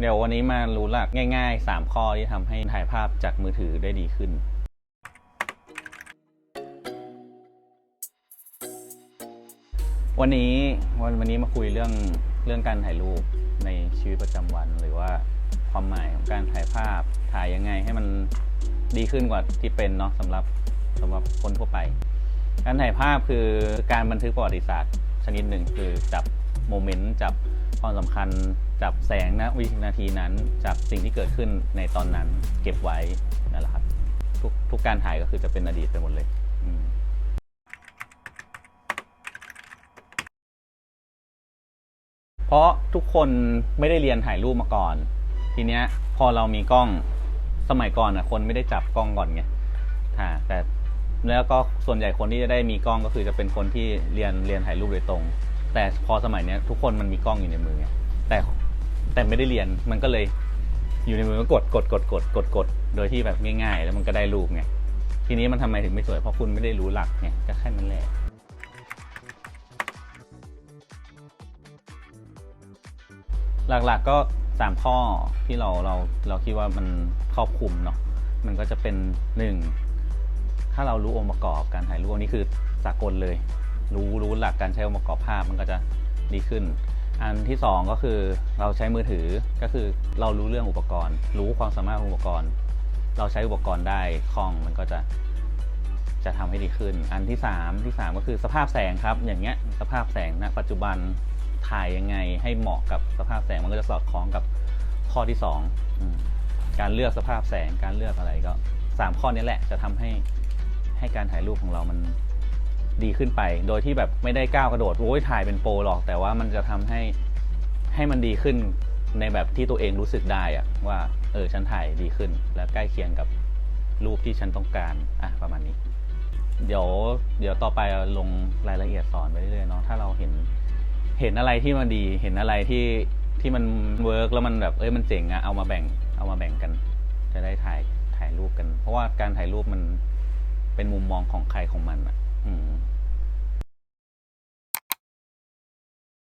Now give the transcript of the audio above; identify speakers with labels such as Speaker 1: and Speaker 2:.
Speaker 1: เดี๋ยววันนี้มารู้หลักง่าย ๆ 3 ข้อที่ทำให้ถ่ายภาพจากมือถือได้ดีขึ้น วันนี้วันวันนี้มาคุยเรื่องเรื่องการถ่ายรูปในชีวิตประจำวัน หรือว่าความหมายของการถ่ายภาพถ่ายยังไงให้มันดีขึ้นกว่าที่เป็นเนาะสำหรับสำหรับคนทั่วไป การถ่ายภาพคือการบันทึกประวัติศาสตร์ชนิดหนึ่งคือจับ โมเมนต์จับความสำคัญจับแสงนะวินาทีนั้น จับสิ่งที่เกิดขึ้นในตอนนั้นเก็บไว้นั่นแหละครับทุกทุกการถ่ายก็คือจะเป็นอดีตไปหมดเลยอืมเพราะทุกคนไม่ได้เรียนถ่ายรูปมาก่อน ทีเนี้ยพอเรามีกล้องสมัยก่อนอะคนไม่ได้จับกล้องก่อนไงอ่าแต่แล้วก็ส่วนใหญ่คนที่จะได้มีกล้องก็คือจะเป็นคนที่เรียนเรียนถ่ายรูปโดยตรง แต่พอสมัยเนี้ยทุกคนมันมีกล้องอยู่ในมือไงแต่แต่ไม่ได้เรียนมันก็เลยอยู่ในมือก็กดกดกดกดกดกดโดยที่แบบง่ายๆ แล้วมันก็ได้รูปไงทีนี้มันทำไมถึงไม่สวยเพราะคุณไม่ได้รู้หลักไงก็แค่นั้นแหละหลักๆก็สามข้อที่เราเราเราคิดว่ามันครอบคลุมเนาะมันก็จะเป็นหนึ่งถ้าเรารู้องค์ประกอบการถ่ายรูปอันนี้คือสากลเลย รู้รู้หลักการใช้องค์ประกอบภาพมันก็จะดีขึ้น อันที่สองก็คือเราใช้มือถือก็คือเรารู้เรื่องอุปกรณ์ รู้ความสามารถของอุปกรณ์ เราใช้อุปกรณ์ได้คล่องมันก็จะจะทำให้ดีขึ้น อันที่สามที่สามก็คือสภาพแสงครับ อย่างเงี้ยสภาพแสงณปัจจุบันถ่ายยังไงให้เหมาะกับสภาพแสงมันก็จะสอดคล้องกับข้อที่สองการเลือกสภาพแสงการเลือกอะไรก็สามข้อนี้แหละจะทำให้ให้การถ่ายรูปของเรามัน ดีขึ้นไป โดยที่แบบไม่ได้ก้าวกระโดดโอ้ยถ่ายเป็นโปรหรอก แต่ว่ามันจะทำให้ให้มันดีขึ้นในแบบที่ตัวเองรู้สึกได้อะว่าเออฉันถ่ายดีขึ้น และใกล้เคียงกับรูปที่ฉันต้องการอะประมาณนี้ เดี๋ยวเดี๋ยวต่อไปลงรายละเอียดสอนไปเรื่อยๆเนาะถ้าเราเห็นเห็นอะไรที่มันดีเห็นอะไรที่ที่มันเวิร์กแล้วมันแบบเอ้ยมันเจ๋งอะเอามาแบ่งเอามาแบ่งกัน จะได้ถ่ายถ่ายรูปกัน เพราะว่าการถ่ายรูปมันเป็นมุมมองของใครของมันอะ